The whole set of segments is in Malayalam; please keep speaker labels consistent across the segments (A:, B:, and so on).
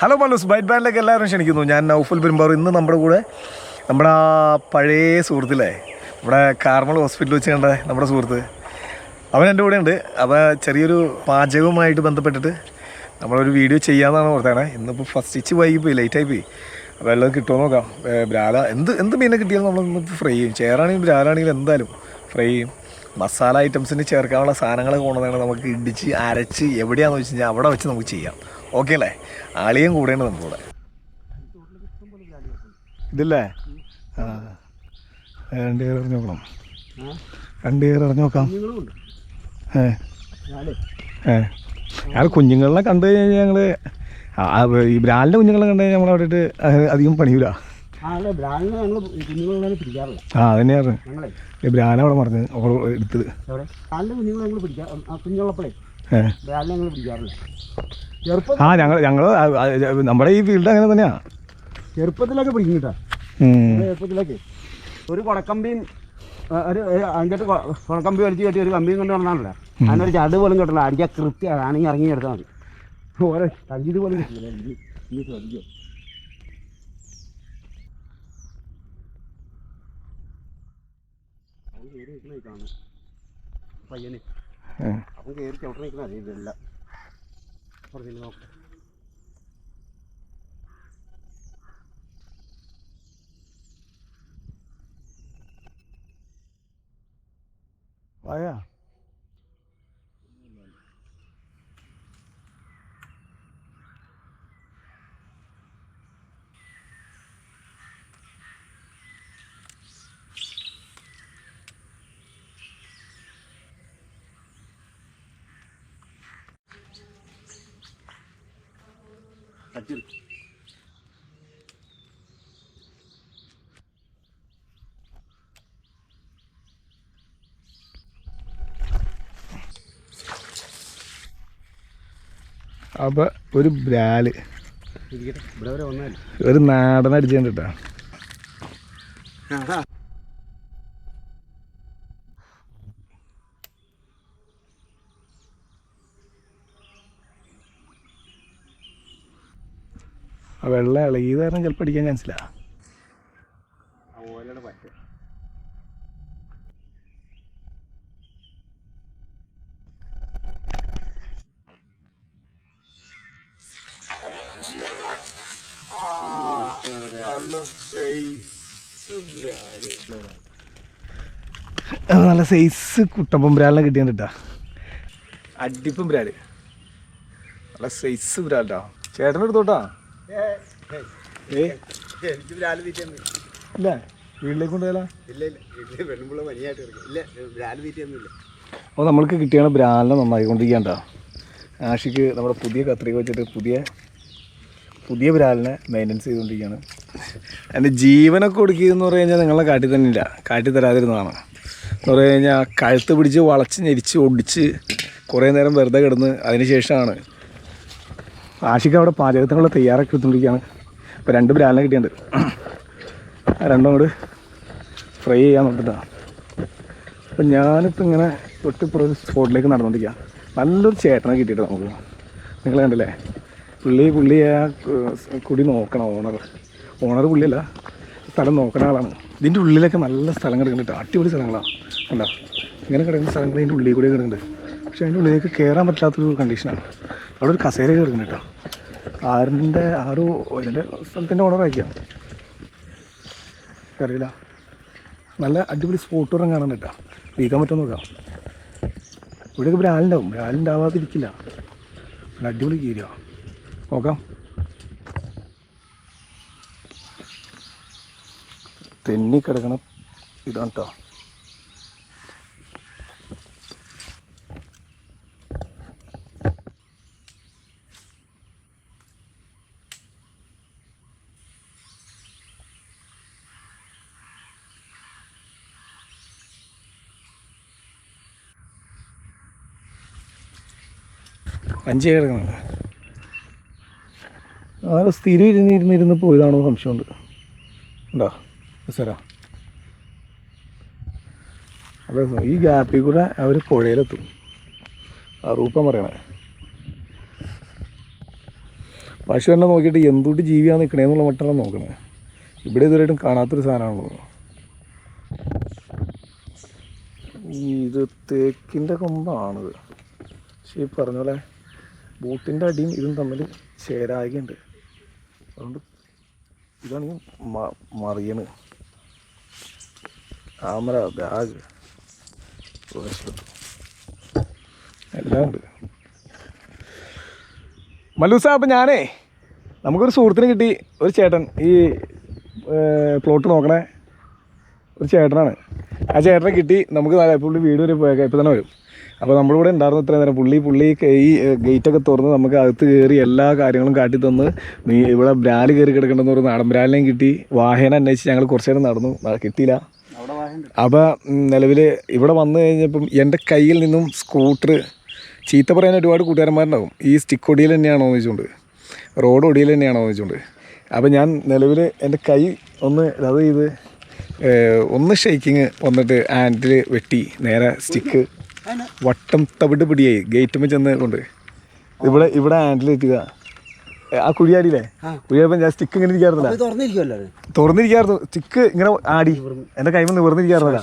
A: ഹലോ മല്ലൂസ് ബൈറ്റ് ബാൻഡിലേക്ക് എല്ലാവരും ക്ഷണിക്കുന്നു. ഞാൻ നൗഫുൽ പെരുമ്പാറു ഇന്ന് നമ്മുടെ കൂടെ നമ്മുടെ ആ പഴയ സുഹൃത്തില്ലേ? നമ്മുടെ കാർമൽ ഹോസ്പിറ്റലിൽ വെച്ച് കണ്ട നമ്മുടെ സുഹൃത്ത്. അവൻ എന്റെ കൂടെ ഉണ്ട്. അപ്പോൾ ചെറിയൊരു പാചകവുമായിട്ട് ബന്ധപ്പെട്ടിട്ട് നമ്മളൊരു വീഡിയോ ചെയ്യാമെന്നാണ് ഓർത്താണ് ഇന്നിപ്പോൾ ഫസ്റ്റ് ഇച്ച് വൈകി പോയി ലേറ്റായി പോയി അപ്പോൾ എല്ലാം കിട്ടുമോ നോക്കാം. ബ്രാല എന്ത് എന്ത് മീനെ കിട്ടിയാലും നമ്മൾ ഫ്രൈ ചെയ്യും. ചേറാണെങ്കിലും ബ്രാലാണെങ്കിലും എന്തായാലും ഫ്രൈ ചെയ്യും. മസാല ഐറ്റംസിന് ചേർക്കാനുള്ള സാധനങ്ങൾ കൊണ്ടുവന്നാണ് നമുക്ക് ഇടിച്ച് അരച്ച് എവിടെയാണെന്ന് വെച്ച് കഴിഞ്ഞാൽ അവിടെ വെച്ച് നമുക്ക് ചെയ്യാം. ഓക്കെ അല്ലേ? ആളിയും കൂടെയാണ് നമ്മുടെ ഇതില്ലേ? ആ. രണ്ട് കയറി നോക്കണം. രണ്ട് കയറി നോക്കാം. ഏ. ഏ. ഞങ്ങൾ കുഞ്ഞുങ്ങളെ കണ്ടു കഴിഞ്ഞാൽ ഞങ്ങൾ ഈ ബ്രാലിന്റെ കുഞ്ഞുങ്ങളെ കണ്ടു കഴിഞ്ഞാൽ നമ്മൾ അവിടെ അധികം പണിയൂല
B: ആ
A: അതന്നെയാണ്
B: ഞങ്ങളെ
A: ബ്രാല അവിടെ മറന്ന് അവൾ എടുത്തത്.
B: കുഞ്ഞുങ്ങളെ പിടിക്കാറില്ല. ചെറുപ്പം
A: ആ ഞങ്ങൾ ഞങ്ങൾ നമ്മുടെ ഈ ഫീൽഡ് അങ്ങനെ തന്നെയാണ്
B: ചെറുപ്പത്തിലൊക്കെ പിടിക്കും കേട്ടോ ചെറുപ്പത്തിലൊക്കെ. ഒരു കുടക്കമ്പിയും ഒരു ഒരു അതിന്റെ കുടക്കമ്പി വലിച്ചു കെട്ടി ഒരു കമ്പിയും കൊണ്ട് നടന്നാണല്ലോ. അതിനൊരു ചട് പോലും കിട്ടില്ല അടിക്കാൻ കൃത്യം. ആണെങ്കിൽ ഇറങ്ങി എടുത്താൽ മതി. ഓരോ തഞ്ചിത് പോലും കിട്ടില്ല ശ്രദ്ധിക്കും. പയ്യന്. അപ്പം കയറി ചവിട്ടി നിൽക്കുന്ന അറിയാം ഇതെല്ലാം പറഞ്ഞില്ല നോക്കാം അപ്പൊ
A: അപ്പോൾ ഒരു
B: ബ്രാൽ.
A: ഒരു നാടൻ കേട്ടോ ആ വെള്ളം ഇളകിയത് കാരണം ചിലപ്പോൾ അടിക്കാൻ ചാൻസില്ല നല്ല സൈസ് കുട്ടമ്പുംബ്രാലിനെ ബ്രാലിനെ കിട്ടിയാണ് കേട്ടാ അടിപ്പം ബ്രാൽ നല്ല സൈസ് ബ്രാലിട്ടാ ഏ
B: എനിക്ക് തീറ്റയൊന്നും
A: ഇല്ല. വീട്ടിലേക്ക് കൊണ്ടുപോയാലോ?
B: ഇല്ല ഇല്ല. വീട്ടിൽ കിടക്കും. ഇല്ല
A: അപ്പോൾ നമ്മൾക്ക് കിട്ടിയാണ് ബ്രാലിനെ നന്നായിക്കൊണ്ടിരിക്കണ്ട ആഷിക്ക് നമ്മുടെ പുതിയ കത്രിക വെച്ചിട്ട് പുതിയ പുതിയ ബ്രാലിനെ മെയിന്റെനൻസ് ചെയ്തുകൊണ്ടിരിക്കുകയാണ്. അതിന്റെ ജീവനൊക്കെ കൊടുക്കുകയെന്ന് പറഞ്ഞു കഴിഞ്ഞാൽ നിങ്ങളെ കാട്ടി തന്നെ ഇല്ല കാട്ടി തരാതിരുന്നതാണ്. എന്ന് പറഞ്ഞു കഴിഞ്ഞാൽ കഴുത്ത് പിടിച്ച് വളച്ച് ഞെരിച്ച് ഒടിച്ച് കുറേ നേരം വെറുതെ കിടന്ന് അതിന് ശേഷമാണ് ആഷിക്ക് അവിടെ പാചകത്തിനുള്ള തയ്യാറൊക്കെ എടുത്തുകൊണ്ടിരിക്കുകയാണ് ഇപ്പോൾ രണ്ട് ബ്രാലിനെ കിട്ടിയിട്ടുണ്ട്. രണ്ടും കൂടെ ഫ്രൈ ചെയ്യാൻ നോക്കിയിട്ടാണ് അപ്പം ഞാനിപ്പോൾ ഇങ്ങനെ തൊട്ടിപ്പുറം സ്പോട്ടിലേക്ക് നടന്നുകൊണ്ടിരിക്കുക നല്ലൊരു ചേട്ടനെ കിട്ടിയിട്ട് നമുക്ക്. നിങ്ങൾ കണ്ടില്ലേ? പുള്ളി പുള്ളി ആ കുടി നോക്കണം ഓണർ ഓണർ പുള്ളിയല്ല സ്ഥലം നോക്കണ ആളാണ്. ഇതിന്റെ ഉള്ളിലൊക്കെ നല്ല സ്ഥലം കിടക്കുന്നുണ്ട്. അടിപൊളി സ്ഥലങ്ങളാണ് കണ്ടോ? ഇങ്ങനെ കിടക്കുന്ന സ്ഥലങ്ങൾ ഇതിന്റെ ഉള്ളിൽ കൂടി കിടക്കുന്നുണ്ട്. പക്ഷേ അതിന്റെ ഉള്ളിലേക്ക് കയറാൻ പറ്റാത്തൊരു കണ്ടീഷനാണ് അവിടെ ഒരു കസേര കയറുന്നു കേട്ടോ. ആറിന്റെ ആ ഒരു ഇതിന്റെ സ്ഥലത്തിന്റെ ആയിരിക്കാം. അറിയില്ല. നല്ല അടിപൊളി സ്പോട്ടും കാണാൻ കേട്ടോ. വീക്കാൻ പറ്റുമെന്ന് നോക്കാം. ഇവിടെയൊക്കെ ബ്രാലുണ്ടാവും ബ്രാലുണ്ടാവാതിരിക്കില്ല നല്ല അടിപൊളി കീരുക നോക്കാം. തെന്നി കിടക്കണം ഇതാണ് കേട്ടോ. അഞ്ചേ കിടക്കുന്നുണ്ട് ആരോ സ്ഥിരം ഇരുന്ന് ഇരുന്ന് ഇരുന്ന് പോയതാണോ സംശയമുണ്ട്. ഉണ്ടോ? സാറാ അതെ ഈ ഗ്യാപ്പിൽ കൂടെ അവർ പുഴയിലെത്തും. ആ റൂപ്പം പറയണേ. പശു എന്നെ നോക്കിയിട്ട് എന്തുകൊണ്ട് ജീവിയാണ് നിൽക്കണേന്നുള്ള മട്ടാണ് നോക്കണേ. ഇവിടെ ഇതുവരെയായിട്ടും കാണാത്തൊരു സാധനമാണല്ലോ. ഇത് തേക്കിന്റെ കൊമ്പാണിത്. പക്ഷേ ഈ പറഞ്ഞ പോലെ ബോട്ടിന്റെ അടിയും ഇതും തമ്മിൽ ചേരാകുണ്ട് അതുകൊണ്ട് ഇതാണ് ഈ മ- മറിയണ്. ക്യാമറ ബാഗ് എല്ലാം ഉണ്ട്. മല്ലൂസ അപ്പം ഞാനേ നമുക്കൊരു സുഹൃത്തിന് കിട്ടി ഒരു ചേട്ടൻ. ഈ പ്ലോട്ട് നോക്കണേ. ഒരു ചേട്ടനാണ്. ആ ചേട്ടനെ കിട്ടി. നമുക്ക് പുള്ളി വീട് വരെ പോയേക്കാം. ഇപ്പം തന്നെ വരും. അപ്പോൾ നമ്മളിവിടെ ഉണ്ടായിരുന്ന ഇത്രയും നേരം പുള്ളി പുള്ളി ഈ ഗേറ്റ് ഒക്കെ തുറന്ന് നമുക്ക് അകത്ത് കയറി എല്ലാ കാര്യങ്ങളും കാട്ടി തന്ന് നീ ഇവിടെ ബ്രാൽ കയറി കിടക്കണമെന്ന് ഒരു നാടൻ ബ്രാലിനെയും കിട്ടി. വാഹന അന്വേഷിച്ച് ഞങ്ങൾ കുറച്ച് നേരം നടന്നു. കിട്ടിയില്ല. അപ്പോൾ നിലവിൽ ഇവിടെ വന്നു കഴിഞ്ഞപ്പം എന്റെ കയ്യിൽ നിന്നും സ്കൂട്ടർ ചീത്ത പറയാൻ ഒരുപാട് കൂട്ടുകാരന്മാരുണ്ടാവും. ഈ സ്റ്റിക്ക് ഒടിയിൽ തന്നെയാണോ എന്ന് വെച്ചുകൊണ്ട് റോഡ് ഒടിയിൽ തന്നെയാണോ എന്ന് വെച്ചുകൊണ്ട് അപ്പോൾ ഞാൻ നിലവിൽ എന്റെ കൈ ഒന്ന് അത് ചെയ്ത് ഒന്ന് ഷേക്കിങ് വന്നിട്ട് ആൻഡിൽ വെട്ടി. നേരെ സ്റ്റിക്ക് വട്ടം തവിട് പിടിയായി. ഗേറ്റുമ്പോൾ ചെന്ന് കൊണ്ട്. ഇവിടെ ഇവിടെ ഹാൻഡിൽ കിട്ടുക ആ കുഴിയാടിയില്ലേ കുഴിയാടിയപ്പോൾ ഞാൻ സ്റ്റിക്ക് ഇങ്ങനെ
B: ഇരിക്കാറില്ല തുറന്നിരിക്കാറു
A: തുറന്നിരിക്കായിരുന്നു സ്റ്റിക്ക് ഇങ്ങനെ ആടി. എന്റെ കൈമ നിവർന്നിരിക്കാറില്ല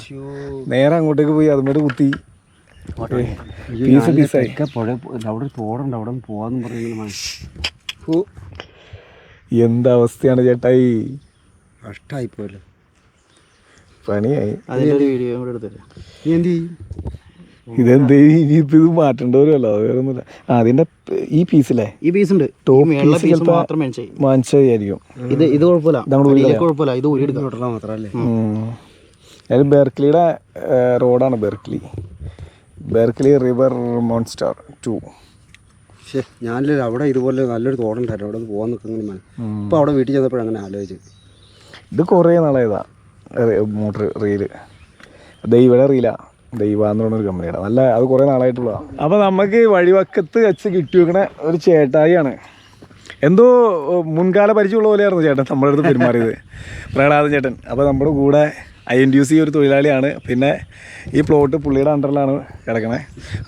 A: നേരെ അങ്ങോട്ടേക്ക് പോയി അതുമേട്ട് കുത്തി. പീസ് പീസായി
B: അവിടെ തോടുണ്ട് അവിടെ പോവാന്ന് പറഞ്ഞു
A: ചേട്ടായി?
B: പോയല്ലോ
A: പണിയായി.
C: അതിന്റെ വീഡിയോ കൂടെ എടുത്തില്ല
B: നീ എന്ത് ചെയ്യും?
A: ഇതെന്തേ ഇനിയിപ്പോൾ ഇത് മാറ്റേണ്ടി വരുമല്ലോ അത് വേറെ ഒന്നുമില്ല. ആ അതിന്റെ ഈ പീസിലെ
C: ഈ പീസ് ഉണ്ട്
A: ടോപ്പ്
C: മേളിലെ
A: പീസ് ചിലപ്പോൾ
C: മാത്രം മേടിച്ചായി
A: വാങ്ങിച്ചായിരിക്കും
C: ഇത് ഇത് കുഴപ്പമില്ല.
A: നമ്മുടെ ഉള്ളിലെ
C: അടിയിലേക്ക് കുഴപ്പമില്ല. ഇത് ഊരി എടുക്കാം.
B: തൊട്ടണം മാത്രമല്ലേ?
A: അത് ബെർക്ലിയുടെ റോഡാണ് ബെർക്ലി ബെർക്ലി റിവർ മോൺസ്റ്റാർ ടു.
B: പക്ഷേ ഞാനില്ല അവിടെ ഇതുപോലെ നല്ലൊരു തോടുണ്ടായിരുന്നു അവിടെ പോകാൻ നിൽക്കുന്ന ഇപ്പോൾ അവിടെ വീട്ടിൽ ചെന്നപ്പോഴും അങ്ങനെ ആലോചിച്ചു
A: ഇത് കുറേ നാളായതാ മോട്ടർ റീൽ. ദൈവയുടെ റീലാ. ദൈവ എന്ന് ഒരു കമ്പനിയുടെ നല്ല അത് കുറേ നാളായിട്ടുള്ളതാണ് അപ്പോൾ നമുക്ക് വഴിവക്കത്ത് വെച്ച് കിട്ടി വെക്കണ ഒരു ചേട്ടായിയാണ്. എന്തോ മുൻകാല പരിചയമുള്ള പോലെയായിരുന്നു ചേട്ടൻ നമ്മുടെ അടുത്ത് പെരുമാറിയത്. പ്രഹ്ലാദൻ ചേട്ടൻ. അപ്പോൾ നമ്മുടെ കൂടെ ഐ എൻ ഡി സി ഒരു തൊഴിലാളിയാണ്. പിന്നെ ഈ പ്ലോട്ട് പുള്ളിയുടെ അണ്ടറിലാണ് കിടക്കണേ.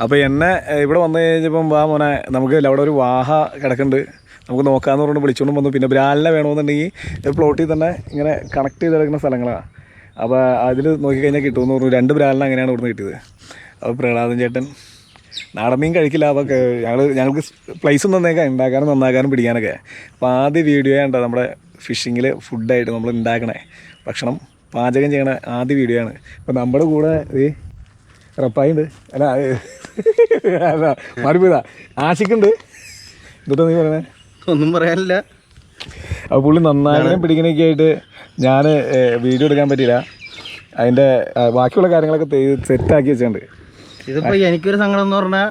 A: അപ്പോൾ എന്നെ ഇവിടെ വന്നു കഴിഞ്ഞപ്പം വാ മോനെ നമുക്ക് അവിടെ ഒരു വാഹ കിടക്കുന്നുണ്ട്. നമുക്ക് നോക്കാമെന്ന് പറഞ്ഞ് വിളിച്ചുകൊണ്ട് വന്നു. പിന്നെ ബ്രാലിനെ വേണമെന്നുണ്ടെങ്കിൽ പ്ലോട്ടിൽ തന്നെ ഇങ്ങനെ കണക്ട് ചെയ്ത് കിടക്കുന്ന സ്ഥലങ്ങളാണ് അപ്പോൾ അതിൽ നോക്കിക്കഴിഞ്ഞാൽ കിട്ടുമെന്ന് പറഞ്ഞു. രണ്ട് ബ്രാലിന് അങ്ങനെയാണ് ഇവിടുന്ന് കിട്ടിയത്. അപ്പോൾ പ്രഹ്ലാദൻ ചേട്ടൻ നാടൻ മീൻ കഴിക്കില്ല അപ്പോൾ ഞങ്ങൾ ഞങ്ങൾക്ക് പ്ലേസ് തന്നേക്കാം ഉണ്ടാക്കാനും നന്നാക്കാനും പിടിക്കാനൊക്കെ. അപ്പോൾ ആദ്യ വീഡിയോ ആണ് നമ്മുടെ ഫിഷിങ്ങിൽ ഫുഡായിട്ട് നമ്മൾ ഉണ്ടാക്കണേ ഭക്ഷണം പാചകം ചെയ്യണ ആദ്യ വീഡിയോ ആണ്. അപ്പോൾ നമ്മുടെ കൂടെ ഈ റപ്പായിണ്ട് അല്ല അല്ല മാറിപ്പോയതാ ആശിക്കുണ്ട്. ഇതൊക്കെ നീ പറയണേ?
C: ഒന്നും പറയാനില്ല.
A: അപ്പോൾ പുള്ളി നന്നാകാനും പിടിക്കണൊക്കെ ആയിട്ട് ഞാൻ വീഡിയോ എടുക്കാൻ പറ്റിയില്ല. അതിന്റെ ബാക്കിയുള്ള കാര്യങ്ങളൊക്കെ സെറ്റാക്കി വെച്ചിട്ടുണ്ട്.
C: ഇതിപ്പോൾ എനിക്കൊരു സങ്കടം എന്ന് പറഞ്ഞാൽ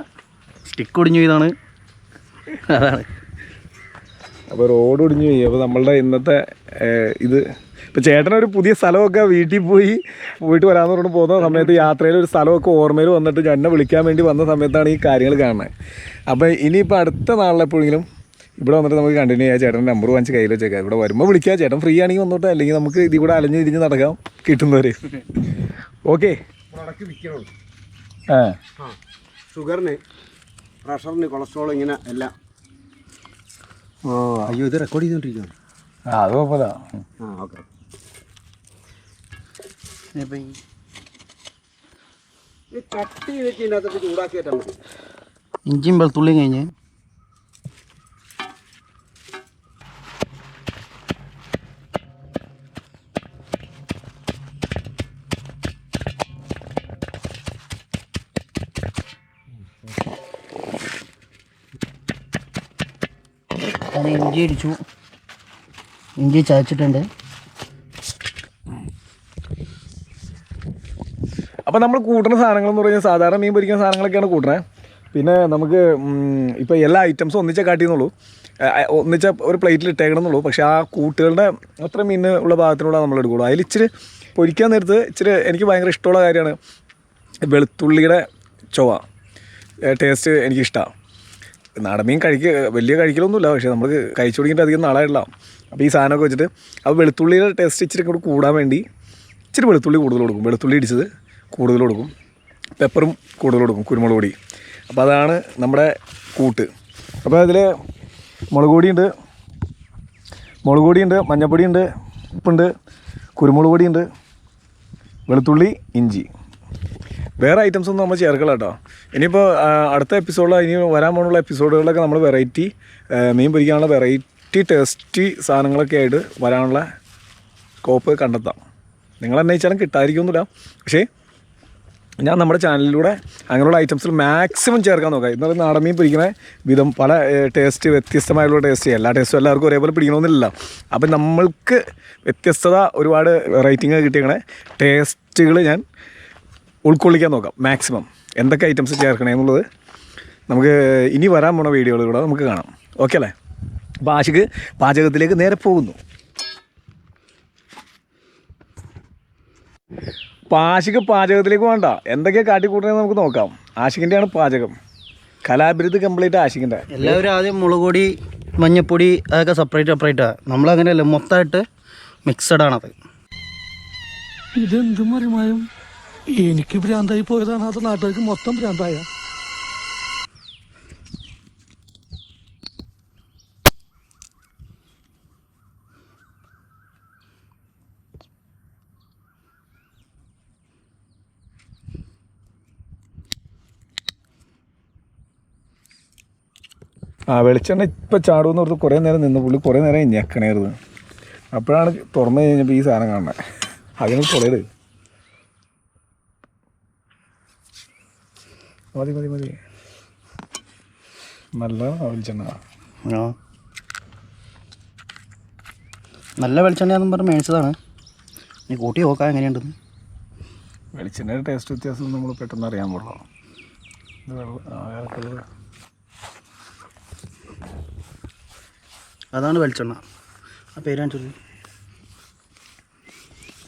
C: സ്റ്റിക്ക് ഒടിഞ്ഞു ഇതാണ് അതാണ്.
A: അപ്പോൾ റോഡ് ഒടിഞ്ഞു പോയി. അപ്പോൾ നമ്മളുടെ ഇന്നത്തെ ഇത് ഇപ്പോൾ ചേട്ടനൊരു പുതിയ സ്ഥലമൊക്കെ വീട്ടിൽ പോയി പോയിട്ട് വരാമെന്ന് പറഞ്ഞു പോകുന്ന സമയത്ത് യാത്രയിൽ ഒരു സ്ഥലമൊക്കെ ഓർമ്മയിൽ വന്നിട്ട് എന്നെ വിളിക്കാൻ വേണ്ടി വന്ന സമയത്താണ് ഈ കാര്യങ്ങൾ കാണുന്നത്. അപ്പോൾ ഇനിയിപ്പോൾ അടുത്ത നാളിലെപ്പോഴെങ്കിലും ഇവിടെ വന്നിട്ട് നമുക്ക് കണ്ടിന്യൂ ചെയ്യാം. ചേട്ടന്റെ നമ്പർ വാങ്ങിച്ച് കയ്യിൽ വെച്ചേക്കാം. ഇവിടെ വരുമ്പോൾ വിളിക്കാം. ചേട്ടൻ ഫ്രീ ആണെങ്കിൽ വന്നോട്ടെ. അല്ലെങ്കിൽ നമുക്ക് ഇതിൽ കൂടെ അലഞ്ഞ് തിരിഞ്ഞ് നടക്കാം. കിട്ടുന്നവരെ. ഓക്കെ ആ.
B: ഷുഗറിന് പ്രഷറിന് കൊളസ്ട്രോൾ ഇങ്ങനെ എല്ലാം.
A: ഓ
B: അയ്യോ ഇത് റെക്കോർഡ് ചെയ്തുകൊണ്ടിരിക്കുകയാണ്
A: ആ അത് കുഴപ്പമില്ല.
B: ആ ഓക്കെ
C: ഈ ഇഞ്ചിയും വെളുത്തുള്ളിയും കഴിഞ്ഞ്. ഞാൻ ഇഞ്ചി അടിച്ചു ഇഞ്ചി ചതച്ചിട്ടുണ്ട്.
A: അപ്പോൾ നമ്മൾ കൂട്ടുന്ന സാധനങ്ങൾ എന്ന് പറഞ്ഞാൽ സാധാരണ മീൻ പൊരിക്കുന്ന സാധനങ്ങളൊക്കെയാണ് കൂട്ടണേ. പിന്നെ നമുക്ക് ഇപ്പോൾ എല്ലാ ഐറ്റംസും ഒന്നിച്ചേ കാട്ടിയെന്നുള്ളൂ ഒന്നിച്ച ഒരു പ്ലേറ്റിൽ ഇട്ടേക്കണമെന്നുള്ളൂ പക്ഷേ ആ കൂട്ടുകളുടെ അത്ര മീൻ ഉള്ള ഭാഗത്തിനുള്ള നമ്മൾ എടുക്കുള്ളൂ. അതിൽ ഇച്ചിരി പൊരിക്കാൻ നേരത്ത് ഇച്ചിരി എനിക്ക് ഭയങ്കര ഇഷ്ടമുള്ള കാര്യമാണ് വെളുത്തുള്ളിയുടെ ചൊവ ടേസ്റ്റ് എനിക്കിഷ്ടമാണ് നാടൻ മീൻ കഴിക്കുക വലിയ കഴിക്കലൊന്നുമില്ല. പക്ഷേ നമ്മൾ കഴിച്ചു തുടങ്ങിയിട്ട് അധികം നാളായിട്ടില്ല. അപ്പോൾ ഈ സാധനമൊക്കെ വെച്ചിട്ട് അപ്പോൾ വെളുത്തുള്ളിയുടെ ടേസ്റ്റ് ഇച്ചിരി കൂടി കൂടാൻ വേണ്ടി ഇച്ചിരി വെളുത്തുള്ളി കൂടുതൽ കൊടുക്കും. വെളുത്തുള്ളി ഇടിച്ചത് കൂടുതൽ കൊടുക്കും. പെപ്പറും കൂടുതൽ കൊടുക്കും കുരുമുളക് പൊടി. അപ്പോൾ അതാണ് നമ്മുടെ കൂട്ട്. അപ്പോൾ അതിൽ മുളക് പൊടിയുണ്ട്. മുളക് പൊടിയുണ്ട് മഞ്ഞപ്പൊടിയുണ്ട് ഉപ്പുണ്ട് കുരുമുളക് പൊടിയുണ്ട് വെളുത്തുള്ളി ഇഞ്ചി. വേറെ ഐറ്റംസ് ഒന്നും നമ്മൾ ചേർക്കല കേട്ടോ ഇനിയിപ്പോൾ അടുത്ത എപ്പിസോഡിൽ ഇനി വരാൻ പോകുന്ന എപ്പിസോഡുകളിലൊക്കെ നമ്മൾ വെറൈറ്റി മീൻ പിടിക്കാനുള്ള വെറൈറ്റി ടേസ്റ്റി സാധനങ്ങളൊക്കെ ആയിട്ട് വരാനുള്ള സ്കോപ്പ് കണ്ടെത്താം. നിങ്ങൾ അന്വേഷിച്ചാലും കിട്ടാതിരിക്കുന്നില്ല പക്ഷേ ഞാൻ നമ്മുടെ ചാനലിലൂടെ അങ്ങനെയുള്ള ഐറ്റംസിൽ മാക്സിമം ചേർക്കാൻ നോക്കാം. ഇന്നലെ നാടൻ മീൻ പിടിക്കുന്ന വിധം പല ടേസ്റ്റ് വ്യത്യസ്തമായുള്ള ടേസ്റ്റ് എല്ലാ ടേസ്റ്റും എല്ലാവർക്കും ഒരേപോലെ പിടിക്കണമെന്നില്ല അപ്പം നമ്മൾക്ക് വ്യത്യസ്തത ഒരുപാട് റേറ്റിംഗ് കിട്ടിയങ്ങനെ ടേസ്റ്റുകൾ ഞാൻ ഉൾക്കൊള്ളിക്കാൻ നോക്കാം മാക്സിമം എന്തൊക്കെ ഐറ്റംസ് ചേർക്കണേ എന്നുള്ളത് നമുക്ക് ഇനി വരാൻ പോണ വീഡിയോകളിലൂടെ നമുക്ക് കാണാം. ഓക്കെ അല്ലേ? അപ്പോൾ ആഷിക്ക് പാചകത്തിലേക്ക് നേരെ പോകുന്നു. അപ്പോൾ ആഷിക്ക് പാചകത്തിലേക്ക് വേണ്ട. എന്തൊക്കെയാണ് കാട്ടിക്കൂട്ടണമെന്ന് നമുക്ക് നോക്കാം. ആഷിക്കിന്റെയാണ് പാചകം. കലാഭിരുദ്ധി കംപ്ലീറ്റ് ആശിക്കിന്റെ
C: എല്ലാവരും ആദ്യം മുളക് പൊടി മഞ്ഞപ്പൊടി അതൊക്കെ സെപ്പറേറ്റ് സെപ്പറേറ്റാണ് നമ്മളങ്ങനെയല്ല മൊത്തമായിട്ട് മിക്സഡാണത് ഇതെന്തും
D: ഇതെന്ത് മറിമായും? എനിക്ക് ഭ്രാന്തായി പോയതാണ്. അത് നാട്ടുകാർക്ക് മൊത്തം ഭ്രാന്തായ.
A: ആ വെളിച്ചെണ്ണ ഇപ്പം ചാടുമെന്ന് ഓർത്ത് കുറേ നേരം നിന്ന് പുള്ളി കുറേ നേരം ഞെക്കണേരുത് അപ്പോഴാണ് തുറന്നു കഴിഞ്ഞപ്പോൾ ഈ സാധനം കാണുന്നത് അതിന് തുളയിട് മതി മതി മതി. നല്ല വെളിച്ചെണ്ണ.
C: ആ. നല്ല വെളിച്ചെണ്ണയാണെന്ന് പറഞ്ഞ് മേടിച്ചതാണ്. നീ കൂട്ടി നോക്കാം എങ്ങനെയുണ്ട്
A: വെളിച്ചെണ്ണയുടെ ടേസ്റ്റ് വ്യത്യാസം നമ്മൾ പെട്ടെന്ന് അറിയാൻ ഇത് വെള്ളം
C: അതാണ് വെളിച്ചെണ്ണ. ആ പേരാണ് ചൊല്ലി.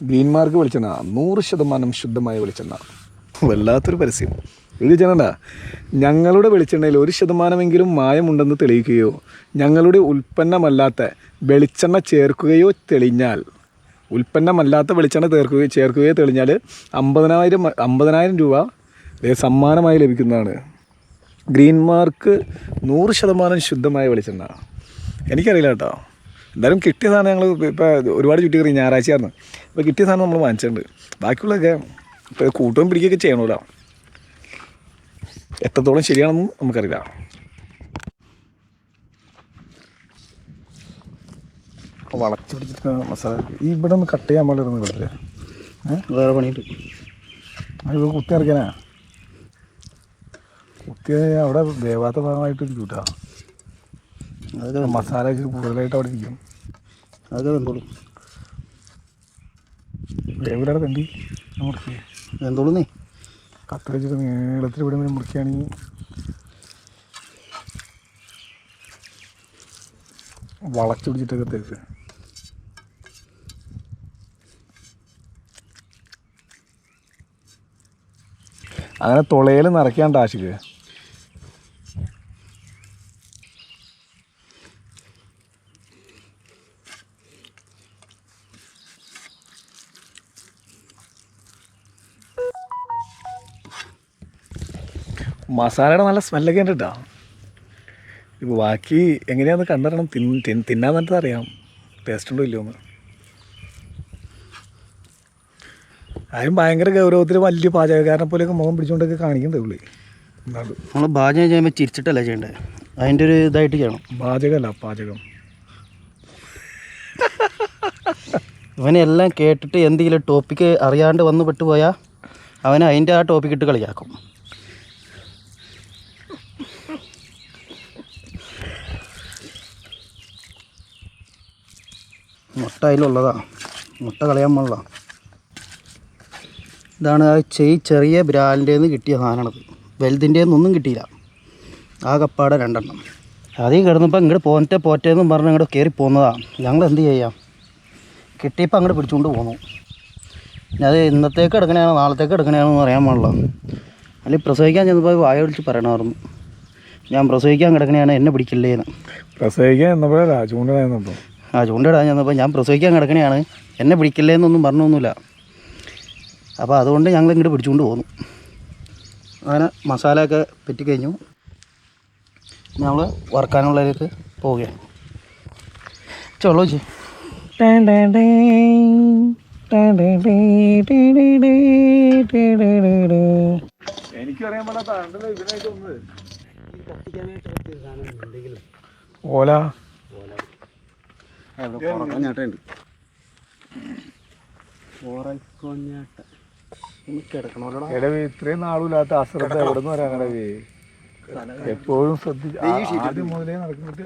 A: ഗ്രീൻ മാർക്ക് വെളിച്ചെണ്ണ. നൂറ് ശതമാനം ശുദ്ധമായ വെളിച്ചെണ്ണ. വല്ലാത്തൊരു പരസ്യം. ഇത് ചെന്നണ്ട ഞങ്ങളുടെ വെളിച്ചെണ്ണയിൽ ഒരു ശതമാനമെങ്കിലും മായമുണ്ടെന്ന് തെളിയിക്കുകയോ ഞങ്ങളുടെ ഉൽപ്പന്നമല്ലാത്ത വെളിച്ചെണ്ണ ചേർക്കുകയോ തെളിഞ്ഞാൽ ഉൽപ്പന്നമല്ലാത്ത വെളിച്ചെണ്ണ ചേർക്കുകയോ ചേർക്കുകയോ തെളിഞ്ഞാൽ അമ്പതിനായിരം അമ്പതിനായിരം രൂപ സമ്മാനമായി ലഭിക്കുന്നതാണ്. ഗ്രീൻ മാർക്ക് നൂറ് ശതമാനം ശുദ്ധമായ വെളിച്ചെണ്ണ. എനിക്കറിയില്ല കേട്ടോ. എന്തായാലും കിട്ടിയ സാധനം ഞങ്ങൾ ഇപ്പോൾ ഒരുപാട് ചുറ്റി കയറി ഞായറാഴ്ചയായിരുന്നു. അപ്പോൾ കിട്ടിയ സാധനം നമ്മൾ വാങ്ങിച്ചിട്ടുണ്ട്. ബാക്കിയുള്ളതൊക്കെ ഇപ്പോൾ കൂട്ടവും പിടിക്കുകയൊക്കെ ചെയ്യണമല്ലോ എത്രത്തോളം ശരിയാണെന്ന് നമുക്കറിയില്ല. വളച്ചു പിടിച്ചിട്ട് മസാല ഈ ഇവിടെ ഒന്ന് കട്ട് ചെയ്യാൻ പാടില്ലായിരുന്നു ഇവിടെ
C: വേറെ പണിയുണ്ട്.
A: അത് കുത്തി ഇറക്കാനാ കുത്തി അവിടെ വേവാത്ത ഭാഗമായിട്ട് ഇരിക്കും കേട്ടോ.
C: അതൊക്കെ
A: മസാല ഇച്ചിരി കൂടുതലായിട്ട് അവിടെ ഇരിക്കും.
C: അതൊക്കെ വെന്തോളൂ.
A: വേവിലവിടെ തണ്ടി. നമുക്ക്
C: വെന്തോളൂ നീ
A: കത്ത് വെച്ചിട്ട് നീളത്തിൽ ഇവിടെ നിന്ന് മുറിക്കുകയാണെങ്കിൽ വളച്ചു പിടിച്ചിട്ടൊക്കെ തേച്ച്. അങ്ങനെ തുളയിൽ നിറയ്ക്കാണ്ട് ആശിക്ക് മസാലയുടെ നല്ല സ്മെല്ലൊക്കെ ഉണ്ട് കേട്ടോ ഇപ്പോൾ ബാക്കി എങ്ങനെയാണെന്ന് കണ്ടറിയണം. തിൻ തിന്നാൻ എന്നിട്ട് അറിയാം. ടേസ്റ്റ് ഉണ്ടോ ഇല്ലയോ എന്ന് ആരും ഭയങ്കര ഗൗരവത്തിൽ വലിയ പാചകക്കാരനെ പോലെയൊക്കെ മുഖം പിടിച്ചുകൊണ്ടൊക്കെ കാണിക്കണ്ടേ ഉള്ളി.
C: നമ്മൾ പാചകം ചെയ്യുമ്പോൾ ചിരിച്ചിട്ടല്ല ചെയ്യേണ്ടത് അതിന്റെ ഒരു ഇതായിട്ട് ചെയ്യണം.
A: പാചകമല്ല പാചകം.
C: ഇവനെല്ലാം കേട്ടിട്ട് എന്തെങ്കിലും ടോപ്പിക്ക് അറിയാണ്ട് വന്ന് പെട്ടുപോയാൽ അവനെ അതിന്റെ ആ ടോപ്പിക്ക് ഇട്ട് കളിയാക്കും. മുട്ട അതിലുള്ളതാണ് മുട്ട കളയാൻ പാടില്ല. ഇതാണ് ആ ചെയ് ചെറിയ ബ്രാലിന്റെ നിന്ന് കിട്ടിയ സാധനമാണത്. വലുതിന്റെ ഒന്നും കിട്ടിയില്ല. ആ കപ്പാടെ രണ്ടെണ്ണം. ആദ്യം കിടന്നപ്പോൾ ഇങ്ങോട്ട് പോറ്റേ പോറ്റേന്നും പറഞ്ഞ് അങ്ങോട്ട് കയറി പോകുന്നതാണ് ഞങ്ങൾ എന്ത് ചെയ്യാം? കിട്ടിയപ്പോൾ അങ്ങോട്ട് പിടിച്ചുകൊണ്ട് പോന്നു. അത് ഇന്നത്തേക്ക് എടുക്കണയാണോ നാളത്തേക്ക് എടുക്കണയാണോ എന്ന് അറിയാൻ പാടില്ല. അല്ലെങ്കിൽ പ്രസവിക്കാൻ ചെന്നപ്പോൾ വായ വിളിച്ച് പറയണമായിരുന്നു. ഞാൻ പ്രസവിക്കാൻ കിടക്കണയാണ് എന്നെ പിടിക്കില്ലേന്ന്.
A: പ്രസവിക്കാൻ എന്നപ്പോഴല്ല ചൂണ്ടനായിരുന്നപ്പോൾ
C: ആ ചൂണ്ടിടാൻ ചെന്നപ്പോൾ ഞാൻ പ്രസവിക്കാൻ കിടക്കണയാണ്. എന്നെ പിടിക്കില്ലേ എന്നൊന്നും പറഞ്ഞൊന്നുമില്ല. അപ്പോൾ അതുകൊണ്ട് ഞങ്ങൾ ഇങ്ങോട്ട് പിടിച്ചുകൊണ്ട് പോന്നു. അങ്ങനെ മസാലയൊക്കെ പറ്റിക്കഴിഞ്ഞു ഞങ്ങൾ വറുക്കാനുള്ളതിലേക്ക് പോവുകയാണ്. ചൊള്ളോ ചേ
A: എനിക്കറിയാൻ പാടാത്ത ഓല
B: കൊഞ്ഞാട്ടുണ്ട്
A: എടവേ ഇത്രയും നാളുമില്ലാത്ത അശ്രദ്ധ എവിടെ നിന്ന് വരാൻ കടവേ എപ്പോഴും ശ്രദ്ധിച്ചു ആദ്യം മുതലേ നടക്കുന്നിട്ട്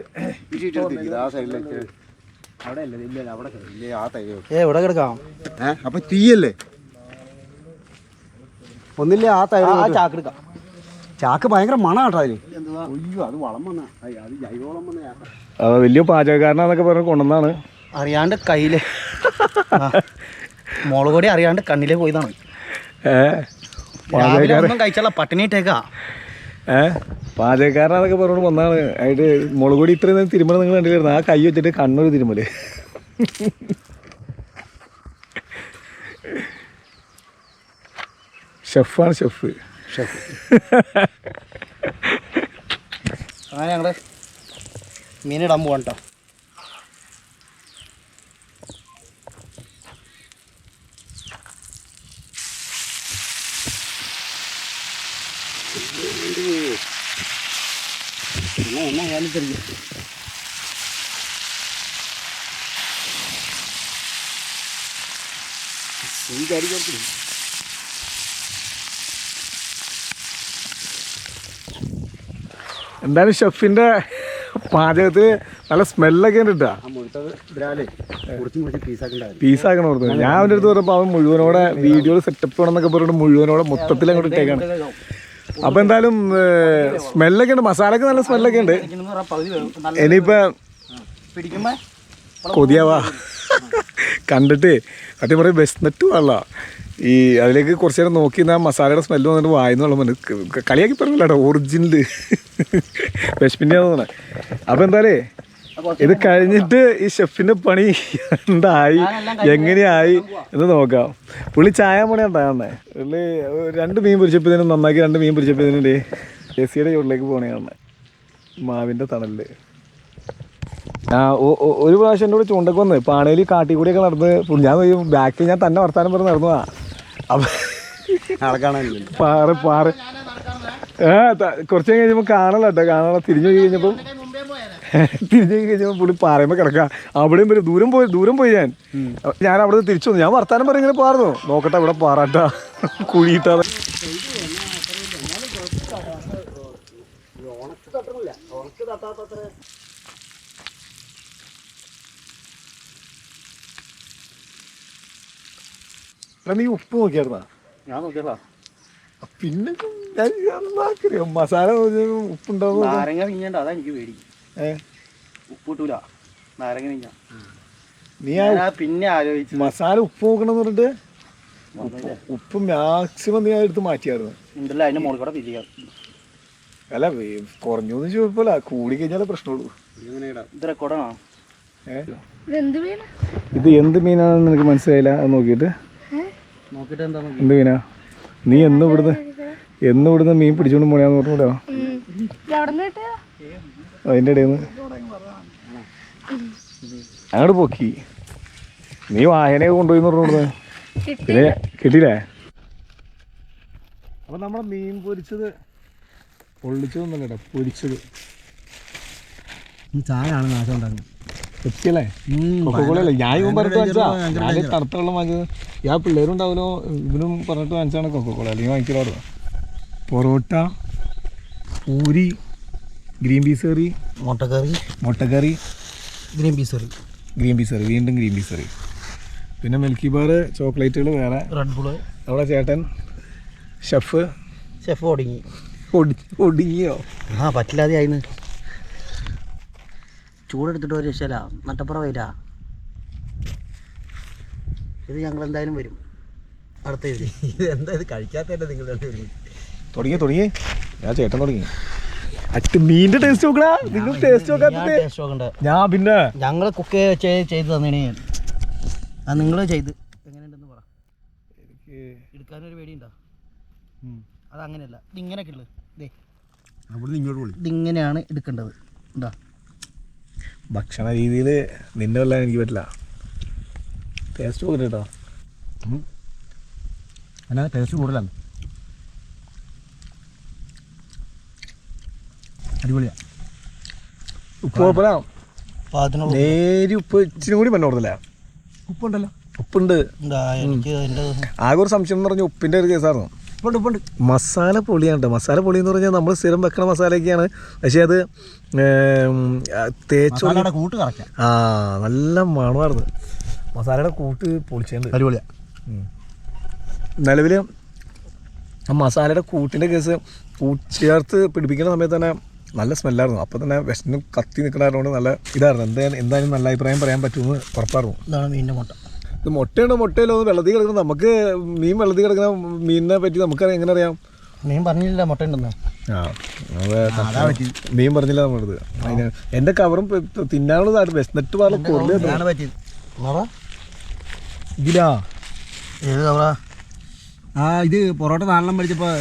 B: ആ സൈഡിലേക്ക് അവിടെ അല്ല? ഇല്ല അവിടെ ഇല്ല ആ തൈ
C: ഏ കിടക്കാം.
B: അപ്പൊ തീയല്ലേ? ഒന്നില്ലേ ആ തൈ
C: ആ ചാക്ക് എടുക്കാം.
B: ചാക്ക് ഭയങ്കര മണം കേട്ടോ അതിന് അയ്യോ അത് വളം വന്ന. അത് ജൈവവളം വന്ന
A: വലിയ പാചകക്കാരനാന്നൊക്കെ പറഞ്ഞ് കൊണ്ടുവന്നാണ്
C: അറിയാണ്ട് കയ്യിൽ. ആ. മുളക് പൊടി അറിയാണ്ട് കണ്ണിലേ പോയതാണ്. ഒന്നും കഴിച്ചാല പട്ടിണി ഇട്ടേക്കാ
A: ഏ പാചകക്കാരനാന്നൊക്കെ പറഞ്ഞോണ്ട് വന്നാണ് ആയിട്ട് മുളക് പൊടി ഇത്രയും നേരം തിരുമല നിങ്ങൾ കണ്ടില്ലായിരുന്നു? ആ കൈ വെച്ചിട്ട് കണ്ണൊരു തിരുമൽ ഷെഫാണ് ഷെഫ്.
C: അങ്ങനെ ഞങ്ങൾ മീനിടാൻ പോവാണ് കേട്ടോ എന്നാ ഞാനും തെളിയും സ്വീകരിക്കും
A: എന്തായാലും ഷെഫിന്റെ പാചകത്തിൽ നല്ല സ്മെല്ലൊക്കെ ഉണ്ട് കേട്ടോ പീസാക്കണം ഓർത്ത്. ഞാൻ അവന്റെ അടുത്ത് പറഞ്ഞപ്പോൾ അവൻ മുഴുവനോടെ വീഡിയോ സെറ്റപ്പ് വേണമെന്നൊക്കെ പറഞ്ഞിട്ട് മുഴുവനോടെ മൊത്തത്തിൽ അങ്ങോട്ട് ഇട്ടേക്കാണ്. അപ്പൊ എന്തായാലും സ്മെല്ലൊക്കെ ഉണ്ട്. മസാലയൊക്കെ നല്ല സ്മെല്ലൊക്കെ ഉണ്ട്. ഇനിയിപ്പം കൊതിയാവാ. കണ്ടിട്ട് സത്യം പറയും വിശന്നിട്ട് പാടില്ല ഈ അതിലേക്ക് കുറച്ച് നേരം നോക്കി ആ മസാലയുടെ സ്മെല്ല് വന്നിട്ട് വായിന്ന് വെള്ളം കളിയാക്കി പറഞ്ഞില്ല കേട്ടോ ഒറിജിനൽ വിശപ്പിന്റെയാന്ന് തോന്നണേ. അപ്പോൾ എന്തായാലേ ഇത് കഴിഞ്ഞിട്ട് ഈ ഷെഫിന്റെ പണി എന്തായി എങ്ങനെയായി എന്ന് നോക്കാം. പുള്ളി ചായ പണി എന്താണേ പുള്ളി രണ്ട് മീൻ പൊരിച്ചപ്പോഴത്തേനും നന്നാക്കി രണ്ട് മീൻ പൊരിച്ചപ്പോഴത്തേനും എ സിയുടെ ചുവട്ടിലേക്ക് പോകണേ മാവിന്റെ തണലിൽ ഒരു പ്രാവശ്യം എന്റെ കൂടെ ചൂണ്ടക്ക് വന്ന് കാട്ടി കൂടിയൊക്കെ നടന്ന് ഞാൻ ബാക്കിൽ ഞാൻ തന്നെ വർത്താനം പറഞ്ഞ് നടന്നതാ. അപ്പൊ പാറ് പാറ്. ഏഹ് ആ കുറച്ച് കഴിഞ്ഞ് കഴിഞ്ഞപ്പോൾ കാണല കേട്ടോ കാണല. തിരിഞ്ഞു പോയി കഴിഞ്ഞപ്പം തിരിഞ്ഞു കഴിഞ്ഞപ്പോൾ പുള്ളി പാറയുമ്പോൾ കിടക്കാം. അവിടെയും വരും ദൂരം പോയി ദൂരം പോയി ഞാൻ. ഞാൻ അവിടെ നിന്ന് തിരിച്ചു വന്നു. ഞാൻ വർത്താനം പറഞ്ഞിങ്ങനെ പാറുന്നു. നോക്കട്ടെ അവിടെ പാറാട്ടാ. കുഴിയിട്ടാ നീ ഉപ്പ് നോക്കിയായിരുന്നാ?
C: ഞാൻ നോക്കിയാ
A: പിന്നെ ഞാൻ മസാല ഉപ്പുണ്ടാവും
C: നാരങ്ങ പിഞ്ഞണ്ട അതാ എനിക്ക് പേടി. ഉപ്പ് കിട്ടൂല നാരങ്ങ പിഞ്ഞ
A: നീ ആ
C: പിന്നെ ആലോചിച്ചു
A: മസാല ഉപ്പ് നോക്കണം പറഞ്ഞിട്ട് ഉപ്പ് മാക്സിമം നീ എടുത്ത് മാറ്റിയായിരുന്നു.
C: ഉണ്ടല്ലോ അതിന്റെ മുകളിൽ കൂടെ പിരിയാം.
A: അല്ല കുറഞ്ഞു ചോദിപ്പല്ല കൂടി കഴിഞ്ഞാലേ പ്രശ്നമുള്ളൂ.
C: ഇത് റെക്കോർഡാണോ
A: ഇത് എന്ത് മീനാണെന്ന് എനിക്ക് മനസ്സിലായില്ല? അത് നോക്കിയിട്ട്.
C: നോക്കിട്ട് എന്താ
A: മീനാ? നീ എന്ന് ഇവിടുന്ന് എന്ന് ഇവിടുന്ന് മീൻ പിടിച്ചോണ്ട് പോണെയാന്ന് പറഞ്ഞൂടാ.
E: അതിന്റെ
A: അതിന്റെ ഇടയിൽ നിന്ന് അങ്ങോട്ട് പൊക്കി. നീ വായനയൊക്കെ കൊണ്ടുപോയി എന്ന് പറഞ്ഞു പിന്നെ കിട്ടിയില്ലേ? അപ്പൊ നമ്മുടെ മീൻ പൊരിച്ചത് പൊള്ളിച്ചതൊന്നല്ല കേട്ടോ പൊരിച്ചത്.
B: ഈ ആണ് നാശം ഉണ്ടാക്കുന്നത്
A: എത്തിയല്ലേ കൊക്കോളല്ലേ ഞാൻ ഇവൻ പറഞ്ഞിട്ട് വാങ്ങിച്ചാ ഞാൻ തണുത്ത വെള്ളം വാങ്ങിച്ചത്. ഞാൻ പിള്ളേരുണ്ടാവല്ലോ ഇവനും പറഞ്ഞിട്ട് വാങ്ങിച്ചാണ് കൊക്കോള അല്ലെങ്കിൽ വാങ്ങിക്കാറ് parotta puri green peas curry
C: മുട്ടക്കറി.
A: മുട്ടക്കറി
C: green peas curry.
A: Green peas curry. വീണ്ടും ഗ്രീൻ പീസ് കറി. പിന്നെ മിൽക്കി ബാർ ചോക്ലേറ്റുകൾ വേറെ.
C: റെഡ് ബുൾ
A: അവിടെ ചേട്ടൻ ഷെഫ്.
C: ഷെഫ് ഒടുങ്ങി.
A: ഒടി ഒടുങ്ങിയോ?
C: ആ പറ്റില്ലാതെ ആയിന്ന് ചൂടെടുത്തിട്ട് ഒരു രക്ഷല നട്ടപ്പുറ വരാ ഇത് ഞങ്ങൾ എന്തായാലും വരും. അടുത്ത ഇത്
B: ഇതെന്താ എന്താ ഇത് കഴിക്കാത്തല്ലേ നിങ്ങൾ
A: തുടങ്ങി തുടങ്ങി ഞാൻ ചേട്ടൻ തുടങ്ങി. മീന്റെ ടേസ്റ്റ് നോക്കടാ. നിങ്ങൾ ടേസ്റ്റ് നോക്കാത്തത്
C: ടേസ്റ്റ് നോക്കണ്ട.
A: ഞാൻ പിന്നെ
C: ഞങ്ങൾ കുക്ക് ചെയ്ത് തന്നേനെ. ആ അത് നിങ്ങൾ ചെയ്ത്. എങ്ങനെയുണ്ടെന്ന് പറ. എനിക്ക് എടുക്കാനൊരു പേടിയുണ്ടോ? അത് അങ്ങനെയല്ല ഇതിങ്ങനെയൊക്കെ ഉള്ളത് ദേ.
B: അവിടെ ഇങ്ങോട്ട് വിളി.
C: ഇതിങ്ങനെയാണ് എടുക്കേണ്ടത്. എന്താ
A: ഭക്ഷണ രീതിയിൽ നിന്നെ വല്ല എനിക്ക് പറ്റില്ല. ടേസ്റ്റ് പോകില്ല കേട്ടോ
B: അതിനകത്ത് ടേസ്റ്റ് കൂടുതലാണ്. അടിപൊളിയാ.
A: ഉപ്പ് കുഴപ്പമില്ല. നേരി ഉപ്പ്. ഇച്ചിരി കൂടി പറഞ്ഞു കൊടുത്തില്ല?
B: ഉപ്പുണ്ടല്ലോ.
A: ഉപ്പുണ്ട്. ആകെ ഒരു സംശയം എന്ന് പറഞ്ഞ ഉപ്പിന്റെ ഒരു കേസായിരുന്നു
B: ഉപ്പുണ്ട് ഉപ്പുണ്ട്
A: മസാല പൊളിയാണ് കേട്ടോ മസാല പൊളി എന്ന് പറഞ്ഞാൽ നമ്മൾ സ്ഥിരം വെക്കണ മസാലയൊക്കെയാണ്. പക്ഷേ അത്
B: തേച്ചോ കൂട്ട്
A: ആ നല്ല മണമായിരുന്നു. മസാലയുടെ കൂട്ട് പൊളിച്ചുണ്ട്.
B: അടിപൊളിയാ.
A: നിലവിൽ ആ മസാലയുടെ കൂട്ടിന്റെ കേസ് കൂട്ടിച്ചേർത്ത് പിടിപ്പിക്കുന്ന സമയത്ത് തന്നെ നല്ല സ്മെല്ലായിരുന്നു. അപ്പോൾ തന്നെ വിശന്ന് കത്തി നിൽക്കണമായിരുന്നു നല്ല ഇതായിരുന്നു. എന്തായാലും എന്തായാലും നല്ല അഭിപ്രായം പറയാൻ പറ്റുമെന്ന് ഉറപ്പായിരുന്നു.
C: ഇതാണ് മീനിന്റെ മുട്ട.
A: ഇത് മുട്ടയുണ്ടോ മുട്ടയിലോ ഒന്ന് വെള്ളത്തിൽ കിടക്കുന്ന നമുക്ക് മീൻ വെള്ളത്തിൽ കിടക്കുന്ന മീനിനെ പറ്റി നമുക്ക് എങ്ങനെ അറിയാം?
C: മീൻ പറഞ്ഞില്ല മുട്ട ഉണ്ടെന്ന്.
A: ആ അത് മീൻ പറഞ്ഞില്ല നമ്മളത് അതിന് എന്റെ കവറും
B: തിന്നാനുള്ളതായിട്ട് പറ്റിയത്.
C: എന്നാടാ
A: ഇതിലാ?
C: ഏത് കവറാ?
B: ആ ഇത് പൊറോട്ട നാലെണ്ണം മേടിച്ചപ്പോൾ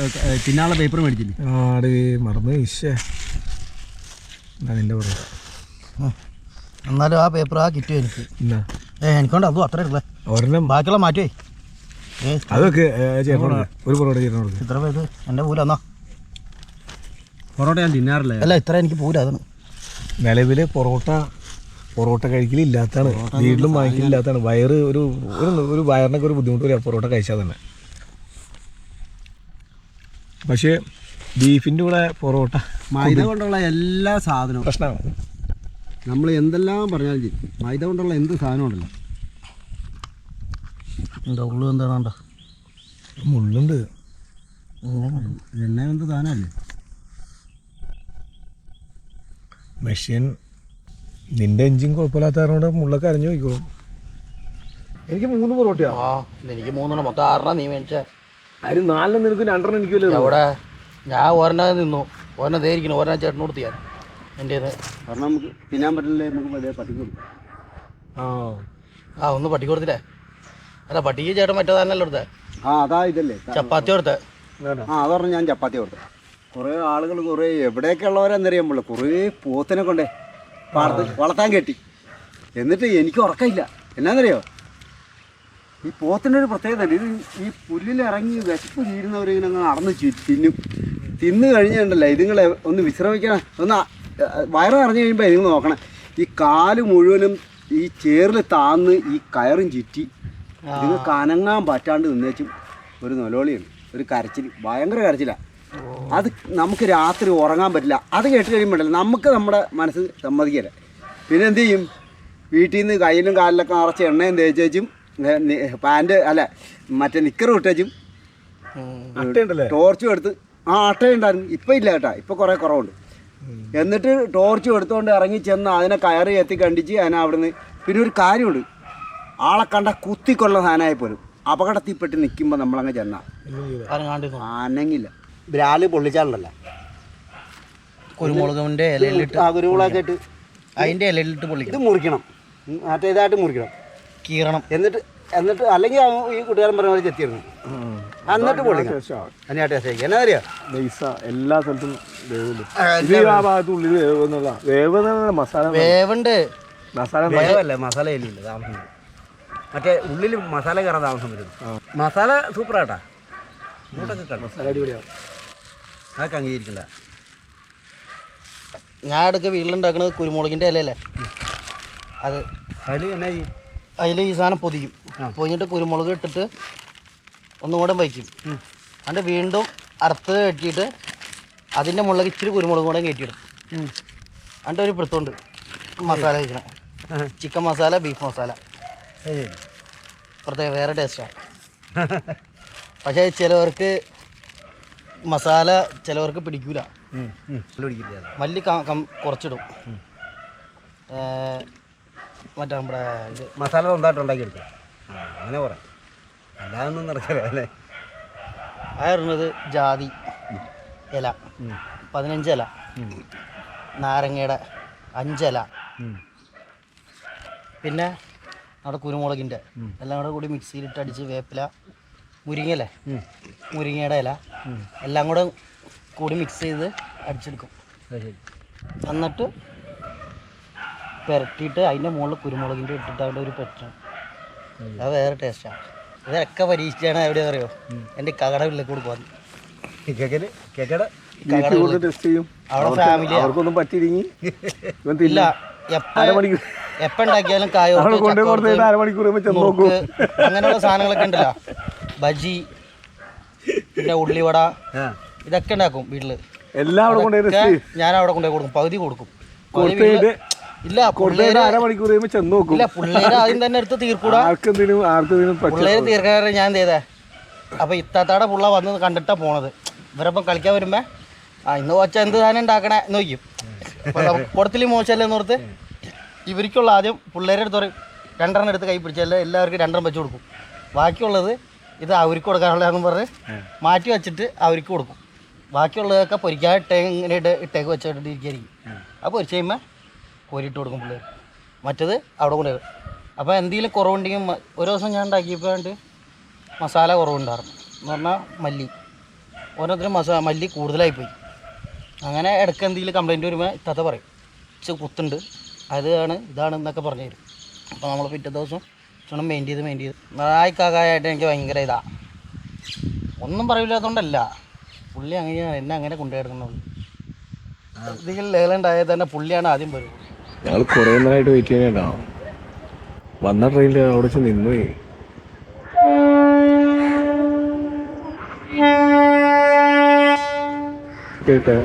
B: തിന്നാനുള്ള പേപ്പർ മേടിച്ചില്ലേ?
A: ആട് മറന്നു ഇഷേ നിന്റെ പൊറോട്ട.
C: എന്നാലും ആ പേപ്പർ ആ കിറ്റ് എനിക്ക്? ഏ എനിക്കൊണ്ട്. അതും അത്ര ഇല്ലേ
A: ഒരെണ്ണം
C: ബാക്കിയുള്ള മാറ്റേ
A: അതൊക്കെ ചേട്ടനോട് ഒരു പൊറോട്ട ചേട്ടനോട്
C: ഇത്ര പേര് എന്റെ പൂല എന്നാ.
B: പൊറോട്ട ഞാൻ തിന്നാറില്ല.
C: അല്ല ഇത്ര എനിക്ക് പൂല അതാണ്.
A: നിലവിൽ പൊറോട്ട പൊറോട്ട കഴിക്കലില്ലാത്താണ് വീട്ടിലും വാങ്ങിക്കലില്ലാത്താണ് വയറ് ഒരു ഒരു ഒരു വയറിനൊക്കെ ഒരു ബുദ്ധിമുട്ട് വരിക പൊറോട്ട കഴിച്ചാൽ തന്നെ. പക്ഷേ ബീഫിന്റെ കൂടെ പൊറോട്ട
B: മൈദ കൊണ്ടുള്ള എല്ലാ സാധനവും.
A: പ്രശ്നമാണ്.
B: നമ്മൾ എന്തെല്ലാം പറഞ്ഞാലും മൈദ കൊണ്ടുള്ള എന്ത് സാധനം ഉണ്ടല്ലോ.
C: എന്താ ഉള്ളു എന്താണോ
A: മുള്ളുണ്ട്.
B: എണ്ണ എന്ത് താനല്ലേ
A: മെഷീൻ നിന്റെ എഞ്ചിൻ കുഴപ്പമില്ലാത്ത കാരണോട് മുള്ളൊക്കെ അരഞ്ഞു പോയിക്കോളും. എനിക്ക് മൂന്ന് പൊറോട്ടയാണ്
C: ആ എനിക്ക് മൂന്നെണ്ണം. മൊത്തം ആറെണ്ണം നീ മേടിച്ച.
A: അതിന് നാലെണ്ണം നിനക്ക് രണ്ടെണ്ണം എനിക്കല്ലേ
C: എവിടെ? ഞാൻ ഒരെണ്ണം നിന്നു. ഒരെണ്ണം ധരിക്കുന്നു ഒരെണ്ണം ചേട്ടന് കൊടുത്തു ഞാൻ. എന്റെ
B: കാരണം നമുക്ക് തിന്നാൻ പറ്റില്ലേ നമുക്ക് പട്ടിക്കും
A: ആ
C: ആ ഒന്ന് പട്ടിക്ക് കൊടുത്തില്ലേ? അല്ല പട്ടിക്ക് ചേട്ടൻ മറ്റേ എടുത്തേ
B: ആ അതാ ഇതല്ലേ.
C: ചപ്പാത്തി കൊടുത്തേ.
B: ആ അത് ഞാൻ ചപ്പാത്തി കൊടുത്തു. കുറേ ആളുകൾ കുറേ എവിടെയൊക്കെ ഉള്ളവരെന്നറിയുമ്പോൾ കുറേ പോത്തിനെ കൊണ്ടേ പാടത്ത് വളർത്താൻ കെട്ടി. എന്നിട്ട് എനിക്ക് ഉറക്കമില്ല. എന്നാന്നറിയോ? ഈ പോത്തിന്റെ ഒരു പ്രത്യേകത ഉണ്ട്. ഇത് ഈ പുല്ലിലിറങ്ങി വിശപ്പ് തീരുന്നവരിങ്ങനെ അങ്ങ് നടന്ന് തിന്നും. തിന്നു കഴിഞ്ഞിട്ടുണ്ടല്ലോ? ഇതുങ്ങളെ ഒന്ന് വിശ്രമിക്കണം. ഒന്ന് വയറ് നിറഞ്ഞു കഴിയുമ്പോൾ ഇതുങ്ങൾ നോക്കണം. ഈ കാൽ മുഴുവനും ഈ ചേറിൽ താന്ന് ഈ കയറും ചുറ്റി. ഇതുങ്ങൾക്ക് കനങ്ങാൻ പറ്റാണ്ട് നിന്നേച്ചും ഒരു നൊലോളിയുണ്ട് ഒരു കരച്ചിൽ ഭയങ്കര കരച്ചിലാണ് അത് നമുക്ക് രാത്രി ഉറങ്ങാൻ പറ്റില്ല. അത് കേട്ട് കഴിയുമ്പോൾ നമുക്ക് നമ്മുടെ മനസ്സ് സമ്മതിക്കില്ല. പിന്നെ എന്തു ചെയ്യും? വീട്ടിൽ നിന്ന് കയ്യിലും കാലിലൊക്കെ നിറച്ച് എണ്ണയും തേച്ചും പാന്റ് അല്ല മറ്റേ നിക്കറും ഇട്ടേച്ചും ടോർച്ചും എടുത്ത് ആ അട്ടയുണ്ടായിരുന്നു. ഇപ്പം ഇല്ല കേട്ടാ. ഇപ്പം കുറേ കുറവുണ്ട്. എന്നിട്ട് ടോർച്ചും എടുത്തുകൊണ്ട് ഇറങ്ങി ചെന്ന് അതിനെ കയറി എത്തി കണ്ടിച്ച് അതിനെ അവിടുന്ന് പിന്നെ ഒരു കാര്യമുണ്ട്. ആളെ കണ്ട കുത്തിക്കൊള്ള സാധനമായി പോലും. അപകടത്തിൽപ്പെട്ട് നിൽക്കുമ്പോൾ നമ്മളങ്ങ് ചെന്ന.
C: ആനങ്ങില്ല.
B: അനങ്ങില്ല ബ്രാൽ പൊള്ളിച്ചാലുണ്ടല്ലോ
C: കുരുമുളകിന്റെ ഇലയിലിട്ട്
B: ആ കുരുമുളകൊക്കെ ഇട്ട്
C: അതിന്റെ ഇലയിലിട്ട്
B: ഇത്
C: പൊള്ളിക്കണം
B: മുറിക്കണം. മറ്റേതായിട്ട് മറ്റേ ഇതായിട്ട് മുറിക്കണം.
C: കീറണം.
B: എന്നിട്ട് എന്നിട്ട് അല്ലെങ്കിൽ ആ ഈ കൂട്ടുകാരൻ പറഞ്ഞ പോലെ ചെത്തിയിരുന്നു എന്നിട്ട് പൊള്ളിക്കണം. അതിനാ ടേസ്റ്റ് എന്നാ അറിയാം?
A: എല്ലാ സ്ഥലത്തും ഇത് ആ മസാല
C: വേവുണ്ട്.
A: മസാല
B: വേവല്ല മസാല ഇല്ല താമസം വരും. മറ്റേ ഉള്ളിൽ മസാല കയറാൻ താമസം വരും. മസാല സൂപ്പർ ആട്ടാ
A: മസാല അടിപൊളിയാണ്
B: അതൊക്കെ അംഗീകരിക്കണ്ട.
C: ഞാൻ ഇടയ്ക്ക് വീട്ടിലുണ്ടാക്കുന്നത് കുരുമുളകിന്റെ ഇലയല്ലേ? അത്.
B: അതിൽ എന്നാ ചെയ്യും?
C: അതിൽ ഈ സാധനം പൊതിയും. പൊതിഞ്ഞിട്ട് കുരുമുളക് ഇട്ടിട്ട് ഒന്നും കൂടെ വയ്ക്കും. എന്നിട്ട് വീണ്ടും അറുത്ത് കെട്ടിയിട്ട് അതിന്റെ മുകളിൽ ഇച്ചിരി കുരുമുളക് കൂടെ കയറ്റിയിടും. എന്നിട്ട് ഒരു പിടുത്തമുണ്ട്. മസാല കഴിക്കണം ചിക്കൻ മസാല ബീഫ് മസാല. പ്രത്യേക വേറെ ടേസ്റ്റാണ് പക്ഷേ ചിലവർക്ക് മസാല ചിലവർക്ക് പിടിക്കൂല. മല്ലി കുറച്ചിടും. മറ്റേ നമ്മുടെ ഇത്
B: മസാല സ്വന്തമായിട്ട് ഉണ്ടാക്കിയെടുക്കുക ആ അങ്ങനെ പറയാം. അല്ലാതൊന്നും നടക്കില്ല അല്ലേ?
C: അയറുന്നത് ജാതി ഇല. പതിനഞ്ചില ഇല. നാരങ്ങയുടെ അഞ്ചില പിന്നെ അവിടെ കുരുമുളകിന്റെ. എല്ലാം കൂടെ കൂടി മിക്സിയിലിട്ട് അടിച്ച് വേപ്പില മുരിങ്ങയില്ലേ മുരിങ്ങയുടെ ഇല. എല്ലാം കൂടെ കൂടി മിക്സ് ചെയ്ത് അടിച്ചെടുക്കും. എന്നിട്ട് പുരട്ടിയിട്ട് അതിന്റെ മുകളിൽ കുരുമുളകിന്റെ ഇട്ടിട്ട് അവിടെ ഒരു പെട്ടാണ് അത് വേറെ ടേസ്റ്റാണ് ഇതൊക്കെ പരീക്ഷിച്ചാണ് എവിടെയാ അറിയോ എന്റെ കകട ഉള്ളിൽ കൂടെ പോകുന്നത്
B: കേക്കൽ? കേക്കട?
A: വീട്ടിൽ കൂടുതൽ ടെസ്റ്റ് ചെയ്യും.
C: അവിടെ ഫാമിലി
A: അവർക്കൊന്നും പറ്റിയില്ലെങ്കിൽ
C: ഇല്ല.
A: തില്ല
C: കായ
A: അരമണിക്കൂർ
C: അങ്ങനെയുള്ള സാധനങ്ങളൊക്കെ ഉണ്ടല്ലോ. ബജി പിന്നെ ഉള്ളിവട ഇതൊക്കെ ഉണ്ടാക്കും വീട്ടിൽ.
A: എല്ലാം
C: ഞാൻ അവിടെ കൊണ്ടുപോയി കൊടുക്കും പകുതി കൊടുക്കും. ഇല്ല പിള്ളേര്
A: അരമണിക്കൂർ കഴിയുമ്പോൾ ചെന്ന് നോക്കും.
C: ഇല്ല പിള്ളേര് ആദ്യം തന്നെ എടുത്ത് തീർക്കൂടാ.
A: ആർക്കെന്തിനും ആർക്കെന്തിനും
C: പിള്ളേര് തീർക്കാറ് ഞാൻ എന്ത് ചെയ്തേ അപ്പൊ ഇത്താത്താടെ പുള്ള വന്ന് കണ്ടിട്ടാ പോണത്. ഇവരപ്പം കളിക്കാൻ വരുമ്പോ ആ ഇന്ന് വച്ച എന്ത് സാധനം ഉണ്ടാക്കണേ? നോക്കിയും നോക്കും കൊടുത്തില്ല മോശമല്ലേ എന്ന് ഓർത്ത് ഇവർക്കുള്ള ആദ്യം പിള്ളേരെ അടുത്ത് പറയും രണ്ടെണ്ണം എടുത്ത് കൈ പിടിച്ചാൽ എല്ലാവർക്കും രണ്ടെണ്ണം വെച്ച് കൊടുക്കും. ബാക്കിയുള്ളത് ഇത് അവർക്ക് കൊടുക്കാനുള്ളതെന്ന് പറഞ്ഞ് മാറ്റി വെച്ചിട്ട് അവർക്ക് കൊടുക്കും. ബാക്കിയുള്ളതൊക്കെ പൊരിക്കാൻ ഇട്ടേ ഇങ്ങനെ ഇട്ട് ഇട്ടേക്ക് വെച്ചിട്ട് ഇരിക്കുകയായിരിക്കും അപ്പോൾ പൊരിച്ച് കഴിയുമ്പോൾ കോരിയിട്ട് കൊടുക്കും പിള്ളേർ മറ്റത് അവിടെ കൊണ്ടുപോയി അപ്പോൾ എന്തെങ്കിലും കുറവുണ്ടെങ്കിൽ ഒരു ദിവസം ഞാൻ ഉണ്ടാക്കിയപ്പോണ്ട് മസാല കുറവുണ്ടായിരുന്നു. എന്ന് പറഞ്ഞാൽ മല്ലി. ഓരോരുത്തരും മസാല മല്ലി കൂടുതലായിപ്പോയി. അങ്ങനെ ഇടയ്ക്ക് എന്തെങ്കിലും കംപ്ലൈന്റ് വരുമ്പോൾ ഇത്താത്ത പറയും. ഇച്ച കുത്തുണ്ട്. അതാണ് ഇതാണ് എന്നൊക്കെ പറഞ്ഞു തരും. അപ്പോൾ നമ്മൾ പിറ്റേ ദിവസം ചുണം മെയിൻ ചെയ്ത് മെയിൻ ചെയ്ത്. നായി കാക്കായിട്ട് എനിക്ക് ഭയങ്കര ഇതാ. ഒന്നും പറയില്ലാത്തതുകൊണ്ടല്ല പുള്ളി അങ്ങനെയാണ് എന്നെ അങ്ങനെ കൊണ്ടുപോയി ഇതിൽ ലേലുണ്ടായാൽ തന്നെ പുള്ളിയാണ് ആദ്യം വരും.
A: ഞങ്ങൾ കുറേ നേരമായിട്ട് വെയിറ്റ് ചെയ്യാനായിട്ടാ വന്ന ട്രെയിനിൽ അവിടെ വെച്ച് നിന്നു. കേട്ടെ